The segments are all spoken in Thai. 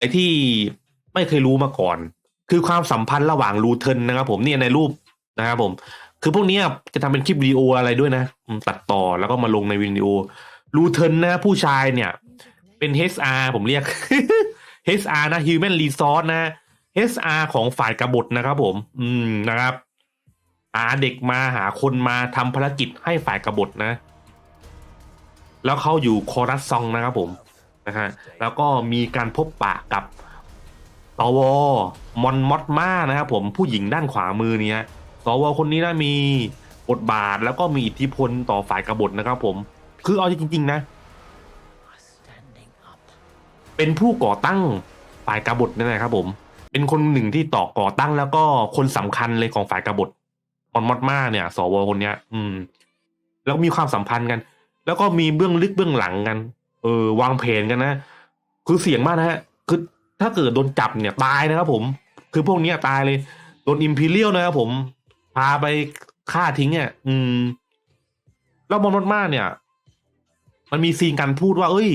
ไอ้ที่ไม่เคยรู้มาก่อน คือความสัมพันธ์ระหว่างลูเทนนะครับผมเนี่ยในรูปนะครับผม คือพวกนี้จะทำเป็นคลิปวิดีโออะไรด้วยนะตัดต่อแล้วก็มาลงในวิดีโอลูเทนนะผู้ชายเนี่ย เป็น HR ผมเรียก HR นะ Human Resource นะ HR ของฝ่ายกบฏนะครับผม อืมนะครับ หาเด็กมาหาคนมาทำภารกิจให้ฝ่ายกบฏนะ แล้วเขาอยู่คอรัสซองนะครับผม นะฮะแล้วก็มีการพบปะกับสวมอนมอดมานะครับผมผู้หญิงด้านขวามือเนี่ยสวคนนี้นะมีบทบาทแล้วก็มีอิทธิพลต่อฝ่ายกบฏนะครับผม คือเอาจริง ๆ นะ เป็นผู้ก่อตั้งฝ่ายกบฏนั่นแหละครับ ผม เป็นคนหนึ่งที่ต่อก่อตั้งแล้วก็คนสำคัญเลยของฝ่ายกบฏมอนมอดมาเนี่ย สวคนเนี้ย อืม แล้วมีความสัมพันธ์กัน แล้วก็มีเบื้องลึกเบื้องหลังกัน เออวางแผนกันนะ คือเสี่ยงมากนะฮะ คือถ้าเกิดโดนจับเนี่ยตายนะครับผม คือพวกนี้ตายเลย โดนอิมพีเรียลนะครับผม พาไปฆ่าทิ้งอะอืม แล้วมอนมอดมาเนี่ย มันมีซีนการพูดว่า เอ้ย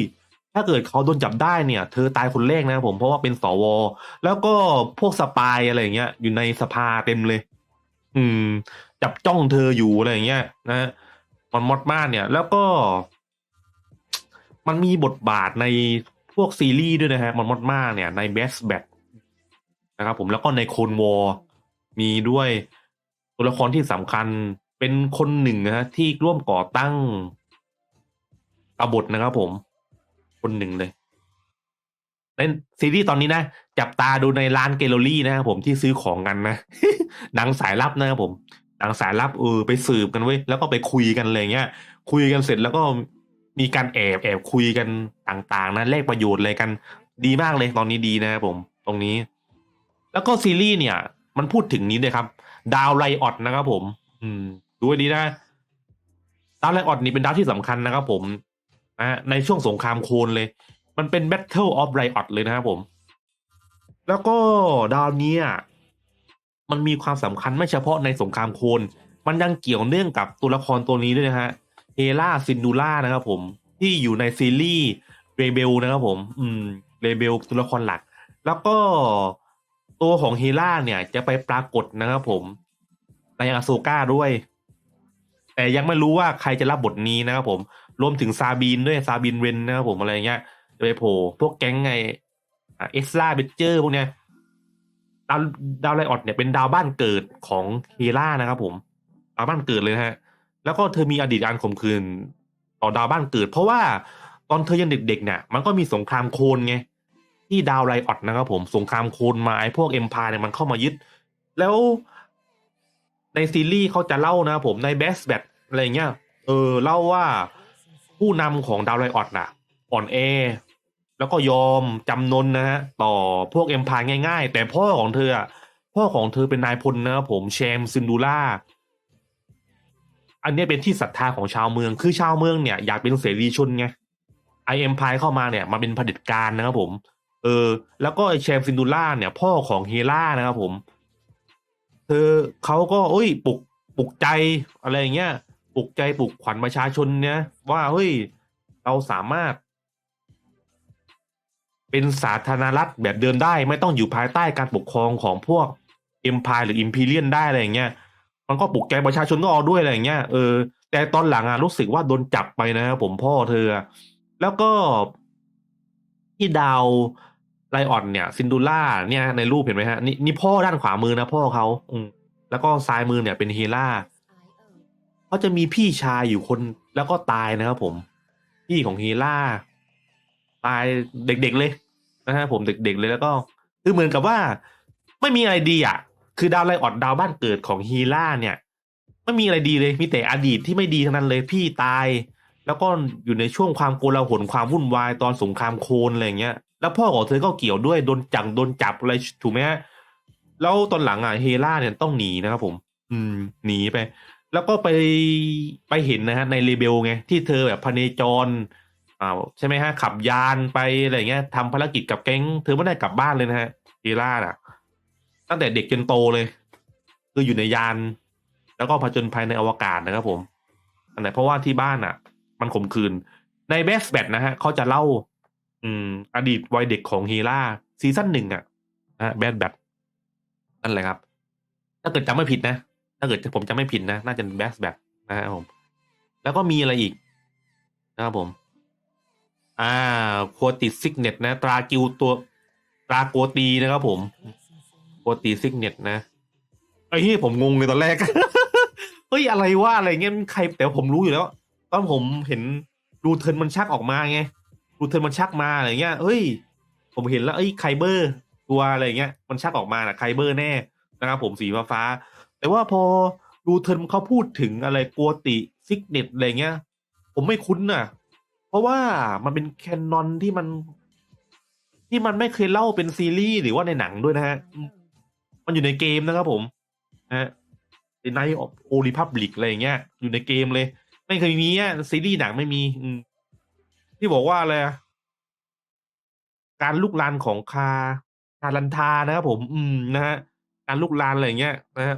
ถ้าเกิดเขาโดนจับได้เนี่ย เธอตายคนแรกนะครับผม เพราะว่าเป็นสว แล้วก็พวกสปายอะไรอย่างเงี้ย อยู่ในสภาเต็มเลย อืม จับจ้องเธออยู่อะไรอย่างเงี้ย นะมอนมอดมาเนี่ย แล้วก็ มันมีบทบาทในพวกซีรีส์ด้วยนะฮะมอนมดมากเนี่ยใน Best b a t นะครับผมแล้วก็ในโคนวอร์มีด้วยตัวละครที่สำคัญเป็นคนหนึ่งนะฮะที่ร่วมก่อตั้งกบฏนะครับผม คนหนึ่งเลยในซีรีส์ตอนนี้นะ จับตาดูในร้านเกลเลอรี่นะครับผมที่ซื้อของกันนะหนังสายลับนะครับผมหนังสายลับเออไปสืบกันเว้ยแล้วก็ไปคุยกันอะไรเงี้ย คุยกันเสร็จแล้วก็ มีการแอบแอบคุยกันต่างๆนะแลกประโยชน์อะไรกัน ดีมากเลยตอนนี้ดีนะครับผม ตรงนี้ แล้วก็ซีรีส์เนี่ย มันพูดถึงนี้เลยครับ ดาวไลออดนะครับผม อืมดูให้ดีนะ ดาวไลออดนี่เป็นดาวที่สำคัญนะครับผมนะในช่วงสงครามโคลนเลย มันเป็น Battle of Riot เลยนะครับผม แล้วก็ดาวนี้มันมีความสำคัญไม่เฉพาะในสงครามโคลนมันยังเกี่ยวเนื่องกับตัวละครตัวนี้ด้วยนะฮะ เฮล่าซินดูล่านะครับผม ที่อยู่ในซีรีส์เรเบลนะครับผม อืมเรเบลตัวละครหลัก แล้วก็ตัวของเฮล่าเนี่ยจะไปปรากฏนะครับผม ในอาโซกาด้วย แต่ยังไม่รู้ว่าใครจะรับบทนี้นะครับผม รวมถึงซาบีนด้วยซาบีนเรนนะครับผมอะไรเงี้ยจะไปโผล่พวกแก๊งไงเอ็กซ์ลาเบเจอร์พวกเนี้ยดาวดาวไลออดเนี่ยเป็นดาวบ้านเกิดของเฮล่านะครับผมดาวบ้านเกิดเลยฮะ แล้วก็เธอมีอดีตการข่มขืนต่อดาวบ้านเกิด เพราะว่าตอนเธอยังเด็กๆเนี่ยมันก็มีสงครามโคลนไงที่ดาวไลออดนะครับผมสงครามโคลนมาไอ้พวกเอ็มพายเนี่ยมันเข้ามายึด แล้วในซีรีส์เขาจะเล่านะครับผมใน Best b a t อะไรเงี้ยเออเล่าว่าผู้นำของดาวไลออดน่ะ อ่อนแอ แล้วก็ยอมจำนนนะฮะต่อพวกเอ็มพายง่าย ๆ แต่พ่อของเธออะพ่อของเธอเป็นนายพลนะครับผมแชมซินดูล่า อันนี้เป็นที่ศรัทธาของชาวเมือง คือชาวเมืองเนี่ยอยากเป็นเสรีชนไงไอเอ็มพายเข้ามาเนี่ยมาเป็นเผด็จการนะครับผม เออ แล้วก็ไอแชมซินดูล่าเนี่ย พ่อของเฮล่านะครับผม เธอเขาก็เอ้ยปลุกปลุกใจอะไรอย่างเงี้ยปลุกใจปลุกขวัญประชาชนเนี่ยว่าเฮ้ยเราสามารถ เป็นสาธารณรัฐแบบเดินได้ ไม่ต้องอยู่ภายใต้การปกครองของพวกเอ็มพายหรืออิมพีเรียนได้อะไรอย่างเงี้ย มันก็ปลุกใจประชาชนก็เอาด้วยอะไรอย่างเงี้ยเออแต่ตอนหลังอะรู้สึกว่าโดนจับไปนะครับผมพ่อเธอ แล้วก็ที่ดาวไลออนเนี่ยซินดูล่าเนี่ยในรูปเห็นไหมฮะนี่นี่พ่อด้านขวามือนะพ่อเขาอืมแล้วก็ซ้ายมือเนี่ยเป็นเฮล่าเขาจะมีพี่ชายอยู่คนแล้วก็ตายนะครับผม พี่ของเฮล่าตายเด็กๆเลยนะฮะผมเด็กๆเลยแล้วก็คือเหมือนกับว่า ไม่มีอะไรดีอะ คือดาวไลออดดาวบ้านเกิดของฮีล่าเนี่ยไม่มีอะไรดีเลยมีแต่อดีตที่ไม่ดีทั้งนั้นเลยพี่ตาย แล้วก็อยู่ในช่วงความโกลาหลความวุ่นวายตอนสงครามโคลนอะไรอย่างเงี้ย แล้วพ่อของเธอก็เกี่ยวด้วยโดนจับโดนจับอะไรถูกไหมฮะแล้วตอนหลังอะเฮล่าเนี่ยต้องหนีนะครับผม อืม หนีไป แล้วก็ไปไปเห็นนะฮะในเรเบลไงที่เธอแบบพเนจรอ่าใช่ไหมฮะขับยานไปอะไรเงี้ยทำภารกิจกับแก๊งเธอไม่ได้กลับบ้านเลยนะฮะเฮล่าอะ ตั้งแต่เด็กจนโตเลย คืออยู่ในยาน แล้วก็ผจญภัยในอวกาศนะครับผมอันไหนเพราะว่าที่บ้านอะ มันข่มขืน ในเบสแบทนะฮะเขาจะเล่า อืม อดีตวัยเด็กของฮล่าซีซั่นหนึ่งอะนะแบดแบทนั่นแหละครับ ถ้าเกิดจำไม่ผิดนะ ถ้าเกิดผมจำไม่ผิดนะ น่าจะแบดแบทนะครับผม แล้วก็มีอะไรอีกนะครับผม อ่าโคติซิกเน็ตนะ ตรากิวตัว ตราโกตีนะครับผม โกตีซิกเน็ตนะไอ้ที่ผมงงเลยตอนแรก เฮ้ยอะไรว่าอะไรเงี้ยใครแต่ผมรู้อยู่แล้ว ตอนผมเห็นรูเทิร์นมันชักออกมาไงรูเทิร์นมันชักมาอะไรเงี้ยเฮ้ย ผมเห็นแล้วเอ้ยไคเบอร์ตัวอะไรเงี้ยมันชักออกมานะไคเบอร์แน่นะครับผมสีฟ้าฟ้าแต่ว่าพอรูเทิร์นเขาพูดถึงอะไรโกติซิกเน็ตอะไรเงี้ย ผมไม่คุ้นน่ะ เพราะว่ามันเป็นแคนนอนที่มัน ที่มันไม่เคยเล่าเป็นซีรีส์หรือว่าในหนังด้วยนะฮะ มันอยู่ในเกมนะครับผมนะฮะในโอริพับลิกอะไรอย่างเงี้ย อยู่ในเกมเลย ไม่เคยมีอะซีรีส์หนังไม่มี อืมที่บอกว่าอะไรการลุกลานของคาคารันทานะครับผม อืมนะฮะการลุกลานอะไรอย่างเงี้ยนะฮะ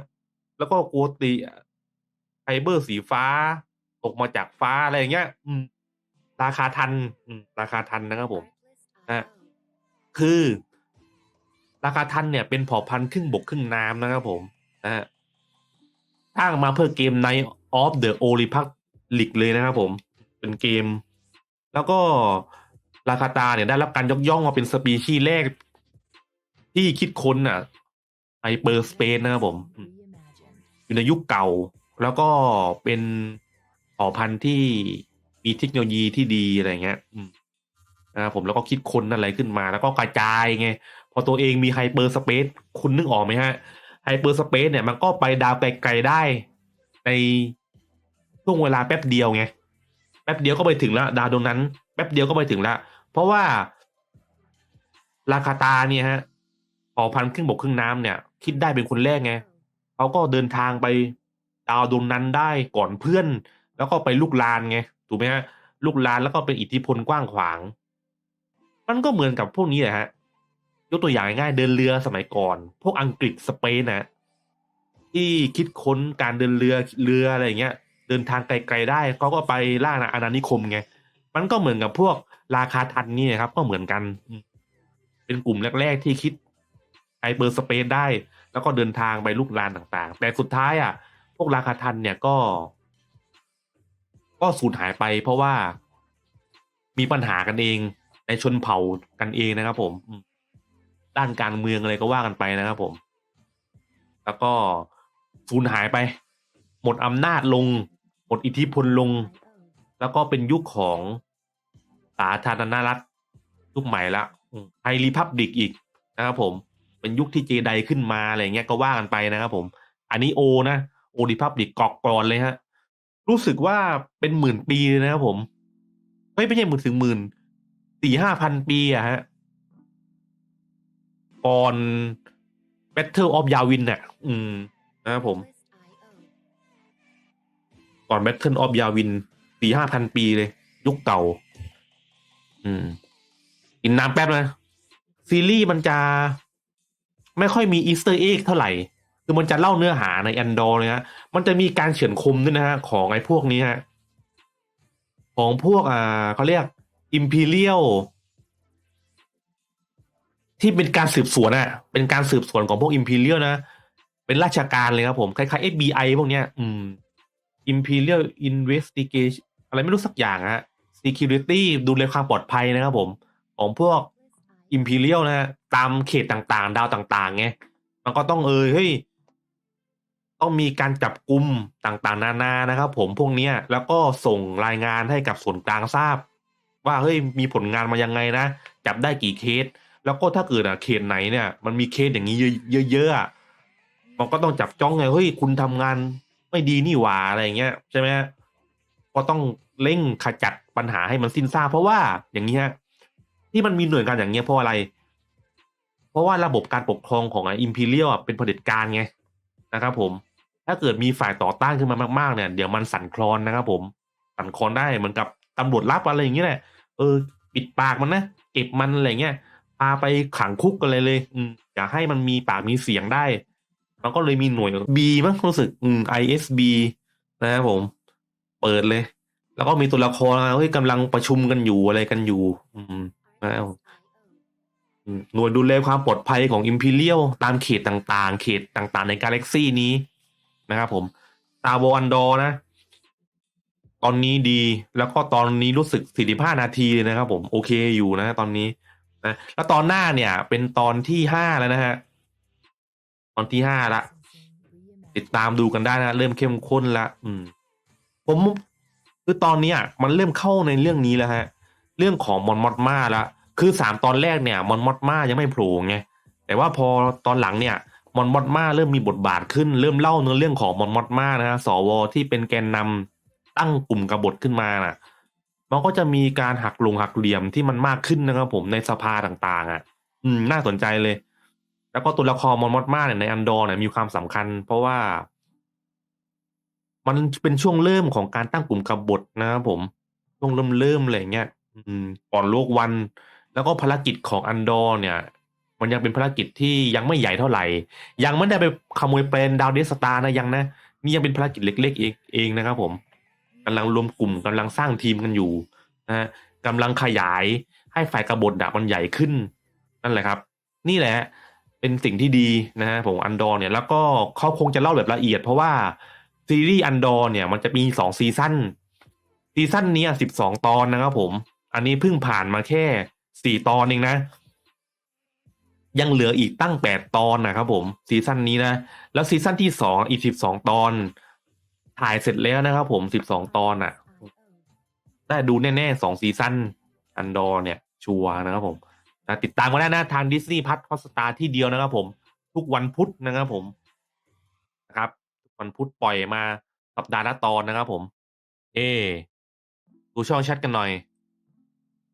แล้วก็โกติไฟเบอร์สีฟ้า ตกมาจากฟ้าอะไรอย่างเงี้ย อืม ราคาทัน อืม ราคาทันนะครับผมนะคือ ราคาทันเนี่ยเป็นเผ่าพันธุ์ครึ่งบกครึ่งน้ำนะครับผมนะฮะสร้างมาเพื่อเกม Night of the o l y m p i c League เลยนะครับผม เป็นเกม แล้วก็ราคาตาเนี่ยได้รับการยกย่องว่าเป็นสปีชีส์แรก ที่คิดค้นอะไฮเปอร์สเปซนะครับผม อยู่ในยุคเก่า แล้วก็เป็นเผ่าพันธุ์ที่มีเทคโนโลยีที่ดีอะไรเงี้ย อืม นะครับผมแล้วก็คิดค้นอะไรขึ้นมา แล้วก็กระจายไงพอตัวเองมีไฮเปอร์สเปซคุณนึกออกไหมฮะไฮเปอร์สเปซเนี่ยมันก็ไปดาวไกลๆได้ ในช่วงเวลาแป๊บเดียวไงแป๊บเดียวก็ไปถึงแล้วดาวดวงนั้น แป๊บเดียวก็ไปถึงแล้ว เพราะว่าราคาตาเนี่ยฮะเผ่าพันธุ์ครึ่งบกครึ่งน้ำเนี่ย คิดได้เป็นคนแรกไงเขาก็เดินทางไปดาวดวงนั้นได้ก่อนเพื่อน แล้วก็ไปลุกลานไงถูกไหมฮะลุกลานแล้วก็เป็นอิทธิพลกว้างขวาง มันก็เหมือนกับพวกนี้แหละฮะ ยกตัวอย่างง่ายเดินเรือสมัยก่อน พวกอังกฤษสเปนนะที่คิดค้นการเดินเรือเรืออะไรอย่างเงี้ย เดินทางไกลๆได้เขาก็ไปล่าอาณานิคมไงมันก็เหมือนกับพวกราคาทันนี่นะครับ ก็เหมือนกัน เป็นกลุ่มแรกๆที่คิดไฮเปอร์สเปซได้ แล้วก็เดินทางไปลุกลานต่างๆ แต่สุดท้ายอะ พวกราคาทันเนี่ยก็ ก็สูญหายไป เพราะว่ามีปัญหากันเอง ในชนเผ่ากันเองนะครับ ผมด้านการเมืองอะไรก็ว่ากันไปนะครับ ผม แล้วก็สูญหายไป หมดอำนาจลง หมดอิทธิพลลง แล้วก็เป็นยุคของสาธารณรัฐยุคใหม่ละไทยรีพับลิกอีกนะครับ ผม เป็นยุคที่เจไดขึ้นมาอะไรเงี้ยก็ว่ากันไปนะครับ ผม อันนี้โอนะโอรีพับลิกกอกกรอนเลยฮะ รู้สึกว่าเป็นหมื่นปีเลยนะครับผมเฮ้ยไม่ใช่หมื่นถึงหมื่น สี่ห้าพันปีอะฮะก่อน Battle of Yavin เนี่ยอืมนะครับผม ก่อน Battle of Yavin สี่ห้าพันปีเลย ยุคเก่า อืม กินน้ำแป๊บนะ ซีรีส์มันจะไม่ค่อยมีอีสเตอร์เอ็กเท่าไหร่ คือมันจะเล่าเนื้อหาในแอนดอร์เลยฮะ มันจะมีการเฉือนคมด้วยนะฮะ ของไอ้พวกนี้ฮะ ของพวกอ่าเขาเรียก Imperial ที่เป็นการสืบสวนอะเป็นการสืบสวนของพวก Imperial นะ เป็นราชการเลยครับผม คล้ายๆ FBI พวกเนี้ย อืม Imperial Investigation อะไรไม่รู้สักอย่างฮะ Security ดูแลความปลอดภัยนะครับผม ของพวก Imperial นะฮะตามเขตต่างๆ ดาวต่างๆไงมันก็ต้องเออเฮ้ยต้องมีการจับกลุ่มต่างๆ นานานะครับผมพวกเนี้ย แล้วก็ส่งรายงานให้กับส่วนกลางทราบ ว่าเฮ้ยมีผลงานมายังไงนะ จับได้กี่เคส แล้วก็ถ้าเกิดอะเขตไหนเนี่ย มันมีเคสอย่างนี้เยอะๆอะมันก็ต้องจับจ้องไงเฮ้ยคุณทำงานไม่ดีนี่หว่าอะไรเงี้ยใช่ไหมก็ต้องเร่งขจัดปัญหาให้มันสิ้นซากเพราะว่าอย่างนี้ฮะที่มันมีหน่วยงานอย่างเงี้ยเพราะอะไร เพราะว่าระบบการปกครองของอิมพีเรียลเป็นเผด็จการไงนะครับ ผม ถ้าเกิดมีฝ่ายต่อต้านขึ้นมามาก ๆเนี่ย เดี๋ยวมันสั่นคลอนนะครับ ผมสั่นคลอนได้เหมือนกับ ตำรวจลับอะไรอย่างเงี้ยแหละเออ ปิดปากมันนะเก็บมันอะไรเงี้ยพาไปขังคุกกันเลยเลย อืมอยากให้มันมีปากมีเสียงได้ มันก็เลยมีหน่วย B มั้งรู้สึกอืม ISB นะครับผม เปิดเลย แล้วก็มีตัวละครเฮ้ยกำลังประชุมกันอยู่อะไรกันอยู่ อืมนะครับหน่วยดูแลความปลอดภัยของ Imperial ตามเขตต่างๆ เขตต่างๆ ในกาแล็กซีนี้นะครับผมตาโวอันดอนะ ตอนนี้ดีแล้วก็ตอนนี้รู้สึก45นาทีเลยนะครับ ผมโอเคอยู่นะตอนนี้นะแล้วตอนหน้าเนี่ย เป็นตอนที่5แล้วนะฮะตอนที่5ละติดตามดูกันได้นะเริ่มเข้มข้นละอืม ผมคือตอนนี้มันเริ่มเข้าในเรื่องนี้แล้วฮะ เรื่องของมอนมอดมาละคือสามตอนแรกเนี่ยมอนมอดมายังไม่โผล่ไงแต่ว่าพอตอนหลังเนี่ยมอนมอดมาเริ่มมีบทบาทขึ้น เริ่มเล่าเนื้อเรื่องของมอนมอดมานะฮะสวที่เป็นแกนนำ ตั้งกลุ่มกบฏขึ้นมาน่ะ มันก็จะมีการหักลงหักเหลี่ยมที่มันมากขึ้นนะครับผมในสภาต่างๆ อะ อืม น่าสนใจเลย แล้วก็ตัวละครมอนมอดมาเนี่ยในอันดอร์เนี่ยมีความสำคัญ เพราะว่า มันเป็นช่วงเริ่มของการตั้งกลุ่มกบฏนะครับผมช่วงเริ่มเริ่มอะไรเงี้ยอืมก่อนโลกวัน แล้วก็ภารกิจของอันดอร์เนี่ยมันยังเป็นภารกิจที่ยังไม่ใหญ่เท่าไหร่ ยังไม่ได้ไปขโมยเปลนดาวเดสตานะยังนะ นี่ยังเป็นภารกิจเล็กๆเองเองนะครับผม กำลังรวมกลุ่มกำลังสร้างทีมกันอยู่นะฮะกำลังขยายให้ฝ่ายกบฏอะมันใหญ่ขึ้น นั่นแหละครับ นี่แหละ เป็นสิ่งที่ดีนะฮะผมอันดอร์เนี่ยแล้วก็เขาคงจะเล่าแบบละเอียด เพราะว่าซีรีส์อันดอร์เนี่ยมันจะมีสองซีซั่นซีซั่นนี้สิบสองตอนนะครับผม อันนี้เพิ่งผ่านมาแค่สี่ตอนเองนะ ยังเหลืออีกตั้งแปดตอนนะครับผมซีซั่นนี้นะ แล้วซีซั่นที่สองอีกสิบสองตอน ถ่ายเสร็จแล้วนะครับผมสิบสองตอนอะ ได้ดูแน่ๆสองซีซั่นอันดอร์เนี่ย ชัวร์นะครับผมนะติดตามกันได้นะทางดิสนีย์พัทฮอสตาที่เดียวนะครับผม ทุกวันพุธนะครับผมนะครับวันพุธปล่อยมาสัปดาห์ละตอนนะครับผม เอดูช่องแชทกันหน่อย